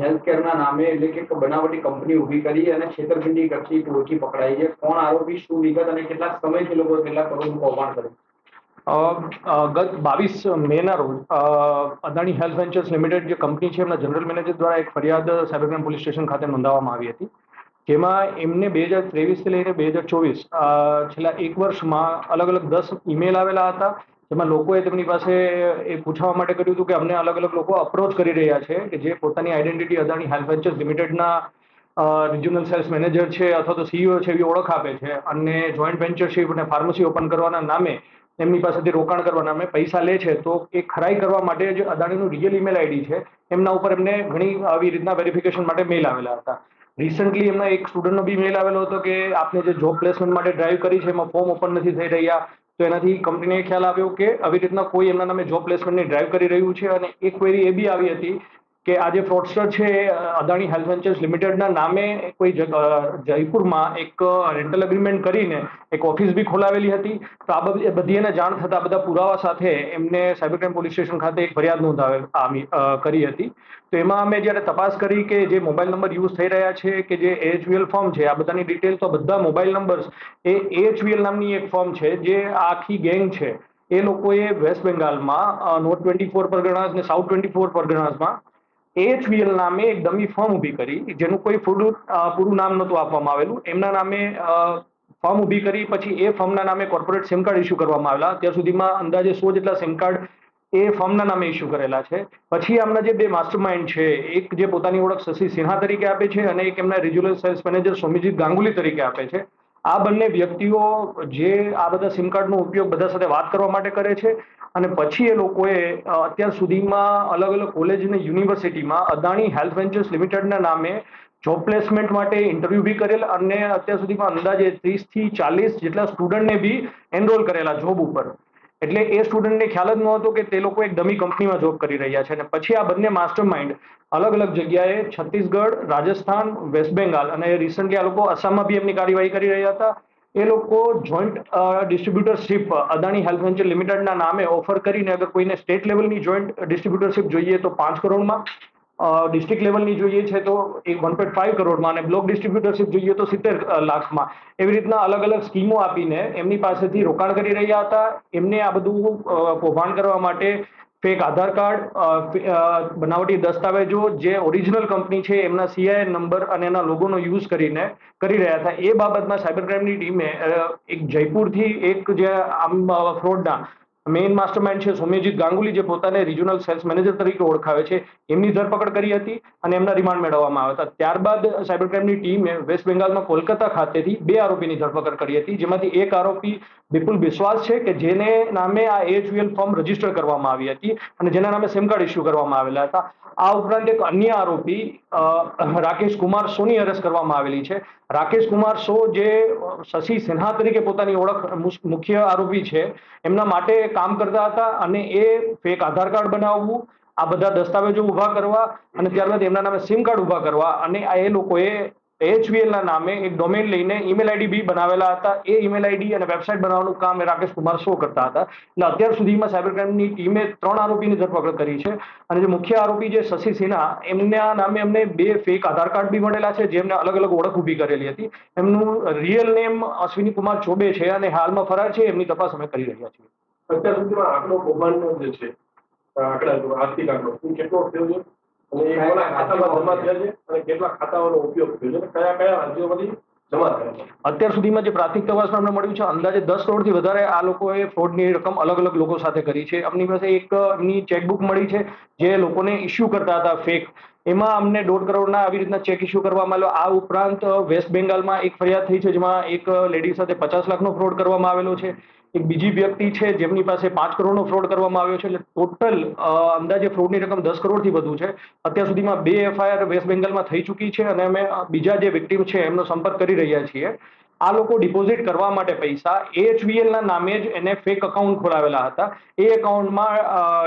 Health કેરના નામે એટલે કે બનાવટી કંપની ઊભી કરી અને છેતરપિંડી કરતી ટોળકી પકડાઈ છે. કોણ આરોપી શું વિગત અને કેટલા સમયથી લોકો કેટલા કરોડનું કૌભાંડ કરે અ, અ, ગત બાવીસ મેના રોજ અદાણી હેલ્થ વેન્ચર્સ લિમિટેડ જે કંપની છે એમના જનરલ મેનેજર દ્વારા એક ફરિયાદ સાયબર પોલીસ સ્ટેશન ખાતે નોંધાવવામાં આવી હતી. જેમાં એમને બે હજાર ત્રેવીસથી લઈને બે હજાર ચોવીસ છેલ્લા એક વર્ષમાં અલગ અલગ દસ ઈમેલ આવેલા હતા. જેમાં લોકોએ તેમની પાસે એ પૂછવા માટે કર્યું હતું કે અમને અલગ અલગ લોકો અપ્રોચ કરી રહ્યા છે કે જે પોતાની આઈડેન્ટિટી અદાણી હેલ્થ વેન્ચર્સ લિમિટેડના રિજનલ સેલ્સ મેનેજર છે અથવા તો સીઈઓ છે એવી ઓળખ આપે છે. અને જોઈન્ટ વેન્ચરશીપ અને ફાર્મસી ઓપન કરવાના નામે એમની પાસેથી રોકાણ કરવા નામે પૈસા લે છે. તો એ ખરાઈ કરવા માટે જે અદાણીનું રિયલ ઈમેલ આઈડી છે. એમના ઉપર એમને ઘણી આવી રીતના વેરિફિકેશન માટે મેલ આવેલા હતા. રિસન્ટલી એમના એક સ્ટુડન્ટનો બી મેલ આવેલો હતો કે આપને જે જોબ પ્લેસમેન્ટ માટે ડ્રાઈવ કરી છે, એમાં ફોર્મ ઓપન નથી થઈ રહ્યા. તો એનાથી કંપનીને ખ્યાલ આવ્યો કે આવી રીતના કોઈ એમના નામે જોબ પ્લેસમેન્ટની ડ્રાઈવ કરી રહ્યું છે અને એક ક્વેરી એ બી આવી હતી કે આ જે ફ્રોડસ્ટર છે, અદાણી હેલ્થ વેન્ચર્સ લિમિટેડના નામે કોઈ જયપુરમાં એક રેન્ટલ એગ્રીમેન્ટ કરીને એક ઓફિસ બી ખોલાવેલી હતી. તો આ બધી એને જાણ થતા બધા પુરાવા સાથે એમને સાયબર ક્રાઇમ પોલીસ સ્ટેશન ખાતે એક ફરિયાદ નોંધાવે કરી હતી. તો એમાં અમે જ્યારે તપાસ કરી કે જે મોબાઈલ નંબર યુઝ થઈ રહ્યા છે કે જે એચવીએલ ફોર્મ છે, આ બધાની ડિટેલ તો બધા મોબાઈલ નંબર્સ, એ એચવીએલ નામની એક ફોર્મ છે જે આખી ગેંગ છે. એ લોકોએ વેસ્ટ બેંગાલમાં નોર્થ ટ્વેન્ટી ફોર પરગણાસ અને સાઉથ ટ્વેન્ટી ફોર પરગણાસમાં એચવીએલ નામે એક ડમી ફોર્મ ઊભી કરી, જેનું કોઈ પૂરું નામ નહોતું આપવામાં આવેલું. એમના નામે ફોર્મ ઊભી કરી, પછી એ ફોર્મના નામે કોર્પોરેટ સિમ કાર્ડ ઇસ્યુ કરવામાં આવેલા. અત્યાર સુધીમાં અંદાજે સો જેટલા સિમ કાર્ડ એ ફોર્મના નામે ઇસ્યુ કરેલા છે. પછી આમના જે બે માસ્ટર માઇન્ડ છે, એક જે પોતાની ઓળખ શશી સિન્હા તરીકે આપે છે અને એક એમના regional sales manager Somjit Ganguly તરીકે આપે છે. આ બંને વ્યક્તિઓ જે આ બધા સિમ કાર્ડનો ઉપયોગ બધા સાથે વાત કરવા માટે કરે છે. અને પછી એ લોકોએ અત્યાર સુધીમાં અલગ અલગ કોલેજ અને યુનિવર્સિટીમાં અદાણી હેલ્થ વેન્ચર્સ લિમિટેડના નામે જોબ પ્લેસમેન્ટ માટે ઇન્ટરવ્યૂ બી કરેલ અને અત્યાર સુધીમાં અંદાજે ત્રીસથી ચાલીસ જેટલા સ્ટુડન્ટને બી એનરોલ કરેલા જોબ ઉપર. એટલે એ સ્ટુડન્ટને ખ્યાલ જ નહોતો કે તે લોકો એક ડમી કંપનીમાં જોબ કરી રહ્યા છે અને પછી આ બંને માસ્ટર માઇન્ડ અલગ અલગ જગ્યાએ છત્તીસગઢ, રાજસ્થાન વેસ્ટ બેંગાલ અને રિસન્ટલી આ લોકો આસામમાં બી એમની કાર્યવાહી કરી રહ્યા હતા. એ લોકો joint distributorship Adani health venture લિમિટેડના નામે ઓફર કરીને અગર કોઈને સ્ટેટ લેવલની જોઈન્ટ ડિસ્ટ્રીબ્યુટરશીપ જોઈએ તો પાંચ કરોડમાં ડિસ્ટ્રિક્ટ લેવલની જોઈએ છે તો એક વન પોઈન્ટ ફાઈવ કરોડમાં અને બ્લોક ડિસ્ટ્રીબ્યુટરશીપ જોઈએ તો સિત્તેર લાખમાં. એવી રીતના અલગ અલગ સ્કીમો આપીને એમની પાસેથી રોકાણ કરી રહ્યા હતા. એમને આ બધું કૌભાંડ કરવા માટે ફેક આધાર કાર્ડ બનાવટી દસ્તાવેજો જે ઓરિજિનલ કંપની છે, એમના સીઆઈ નંબર અને એના લોગોનો યુઝ કરીને કરી રહ્યા હતા. એ બાબતમાં સાયબર ક્રાઇમની ટીમે એક જયપુરથી એક જે આમ ફ્રોડના મેઇન માસ્ટરમાઇન્ડ છે સૌમ્યજીત ગાંગુલી, જે પોતાને રિજનલ સેલ્સ મેનેજર તરીકે ઓળખાવે છે. એમની ધરપકડ કરી હતી અને એમના રિમાન્ડ મેળવવામાં આવ્યા હતા. ત્યારબાદ સાયબર ક્રાઇમની ટીમે વેસ્ટ બેંગાલમાં કોલકાતા ખાતેથી બે આરોપીની ધરપકડ કરી હતી, જેમાંથી એક આરોપી વિપુલ બિસ્વાસ છે કે જેને નામે આ એચયુએલ ફોર્મ રજિસ્ટર કરવામાં આવી હતી અને જેના નામે સિમ કાર્ડ ઇસ્યુ કરવામાં આવેલા હતા. આ ઉપરાંત એક અન્ય આરોપી રાકેશ કુમાર સોની અરેસ્ટ કરવામાં આવેલી છે. રાકેશ કુમાર સો જે શશી સિન્હા તરીકે પોતાની ઓળખ મુખ્ય આરોપી છે, એમના માટે કામ કરતા હતા અને એ ફેક આધાર કાર્ડ બનાવવું, આ બધા દસ્તાવેજો ઊભા કરવા અને ત્યારબાદ એમના નામે સિમ કાર્ડ ઊભા કરવા અને આ એ લોકોએ એચવીએલના નામે એક ડોમેન લઈને ઈમેલ આઈડી બી બનાવેલા હતા. એ ઈમેલ આઈડી અને વેબસાઇટ બનાવવાનું કામ રાકેશ કુમાર શો કરતા હતા. એટલે અત્યાર સુધીમાં સાયબર ક્રાઇમની ટીમે ત્રણ આરોપીની ધરપકડ કરી છે અને જે મુખ્ય આરોપી જે શશી સિન્હા, એમના નામે એમને બે ફેક આધાર કાર્ડ બી મળેલા છે જેમને અલગ અલગ ઓળખ ઊભી કરેલી હતી. એમનું રિયલ નેમ અશ્વિની કુમાર ચોબે છે અને હાલમાં ફરાર છે. એમની તપાસ અમે કરી રહ્યા છીએ. અત્યાર સુધીમાં આંકડો કૌભાંડનો જે છે આંકડા આર્થિક આંકડો એ કેટલો થયો છે? અને એ કોના ખાતામાં જમા થયા છે? અને કેટલા ખાતાઓનો ઉપયોગ થયો છે? અને કયા કયા રાજ્યોમાંથી અત્યાર સુધીમાં જે પ્રાથમિક તપાસમાં અમને મળ્યું છે અંદાજે દસ કરોડથી વધારે આ લોકોએ ફ્રોડની રકમ અલગ અલગ લોકો સાથે કરી છે. અમની પાસે એક ની ચેકબુક મળી છે જે લોકોને ઇસ્યુ કરતા હતા ફેક એમાં અમને દોઢ કરોડના આવી રીતના ચેક ઇસ્યુ કરવામાં આવ્યો. આ ઉપરાંત વેસ્ટ બેંગાલમાં એક ફરિયાદ થઈ છે જેમાં એક લેડી સાથે પચાસ લાખનો ફ્રોડ કરવામાં આવેલો છે. એક બીજી વ્યક્તિ છે, જેમની પાસે પાંચ કરોડનો ફ્રોડ કરવામાં આવ્યો છે, એટલે ટોટલ અંદાજે ફ્રોડની રકમ દસ કરોડથી વધુ છે. અત્યાર સુધીમાં બે એફઆઈઆર વેસ્ટ બેંગાલમાં થઈ ચૂકી છે અને અમે બીજા જે વિક્ટીમ છે, એમનો સંપર્ક કરી રહ્યા છીએ. આ લોકો ડિપોઝિટ કરવા માટે પૈસા એચવીએલ ના નામે જ એને ફેક અકાઉન્ટ ખોલાવેલા હતા. એ એકાઉન્ટમાં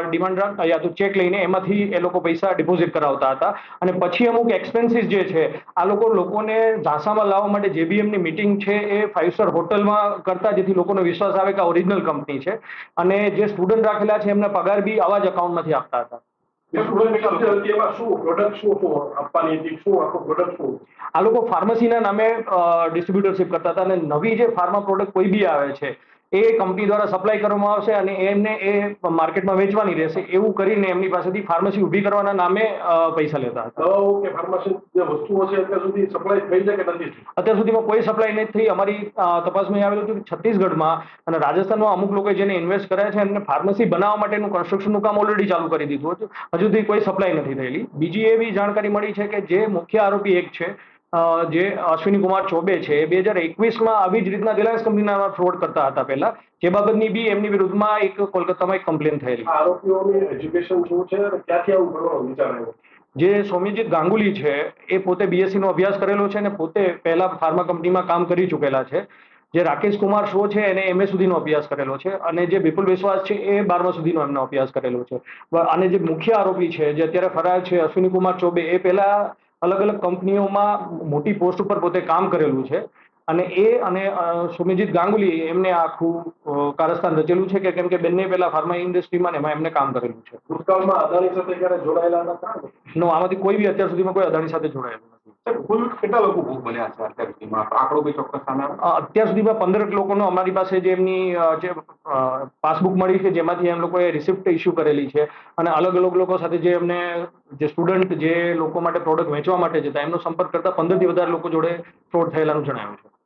ડિમાન્ડ ડ્રાફ્ટ યા તો ચેક લઈને એમાંથી એ લોકો પૈસા ડિપોઝિટ કરાવતા હતા. અને પછી અમુક એક્સપેન્સીસ જે છે, આ લોકો લોકોને ઝાંસામાં લાવવા માટે જે બી એમની મિટિંગ છે એ ફાઇવ સ્ટાર હોટલમાં કરતા, જેથી લોકોનો વિશ્વાસ આવે કે આ ઓરિજિનલ કંપની છે. અને જે સ્ટુડન્ટ રાખેલા છે એમને પગાર બી આવા જ અકાઉન્ટમાંથી આપતા હતા. શું શું આપવાની શું આખું પ્રોડક્ટ શું આ લોકો ફાર્મસીના નામે ડિસ્ટ્રીબ્યુટરશીપ કરતા હતા અને નવી જે ફાર્મા પ્રોડક્ટ કોઈ બી આવે છે એ કંપની દ્વારા સપ્લાય કરવામાં આવશે અને એમને એ માર્કેટમાં વેચવાની રહેશે એવું કરીને એમની પાસેથી ફાર્મસી ઊભી કરવાના નામે પૈસા લેતા હતા. કે ફાર્માસી જે વસ્તુઓ છે અત્યાર સુધી સપ્લાય થઈ છે કે નથી? અત્યાર સુધીમાં કોઈ સપ્લાય નથી થઈ. અમારી તપાસમાં એ આવેલું હતું કે છત્તીસગઢમાં અને રાજસ્થાનમાં અમુક લોકોએ જેને ઇન્વેસ્ટ કર્યા છે એમને ફાર્મસી બનાવવા માટેનું કન્સ્ટ્રક્શનનું કામ ઓલરેડી ચાલુ કરી દીધું હતું. હજુ સુધી કોઈ સપ્લાય નથી થયેલી. બીજી એવી જાણકારી મળી છે કે જે મુખ્ય આરોપી એક છે જે અશ્વિની કુમાર ચોબે છે એ બે હજાર એકવીસમાં આવી જ રીતના રિલાયન્સ કંપનીના ફ્રોડ કરતા હતા પહેલા. જે બાબતની બી એમની વિરુદ્ધમાં એક કોલકાતામાં એક કમ્પ્લેન થયેલી. આરોપીઓની એજ્યુકેશન શું છે ક્યાંથી આવું કરવાનો વિચાર આવ્યો? જે સૌમ્યજીત ગાંગુલી છે એ પોતે બીએસસી નો અભ્યાસ કરેલો છે અને પોતે પહેલા ફાર્મા કંપનીમાં કામ કરી ચૂકેલા છે. જે રાકેશ કુમાર શો છે એને એમએ સુધીનો અભ્યાસ કરેલો છે. અને જે વિપુલ વિશ્વાસ છે એ બારમા સુધીનો એમનો અભ્યાસ કરેલો છે. અને જે મુખ્ય આરોપી છે જે અત્યારે ફરાર છે અશ્વિની કુમાર ચોબે એ પહેલા અલગ અલગ કંપનીઓમાં મોટી પોસ્ટ ઉપર પોતે કામ કરેલું છે. અને એ અને સુમિજીત ગાંગુલી એમને આખું કારસ્થાન કારસ્તાન રચેલું છે કે કેમ કે બંને પહેલા ફાર્મા ઇન્ડસ્ટ્રીમાં ને એમાં એમને કામ કરેલું છે. ભૂતકાળમાં અદાણી સાથે ક્યારે જોડાયેલા હતા નો આમાંથી કોઈ બી અત્યાર સુધીમાં કોઈ અદાણી સાથે જોડાયેલું અત્યાર સુધીમાં? પંદર લોકોનો અમારી પાસે જે એમની જે પાસબુક મળી છે, જેમાંથી એમ લોકોએ રિસિપ્ટ ઇસ્યુ કરેલી છે અને અલગ અલગ લોકો સાથે જે એમને, જે સ્ટુડન્ટ જે લોકો માટે પ્રોડક્ટ વેચવા માટે જતા, એમનો સંપર્ક કરતા પંદરથી વધારે લોકો જોડે ફ્રોડ થયેલાનું જણાવ્યું છે.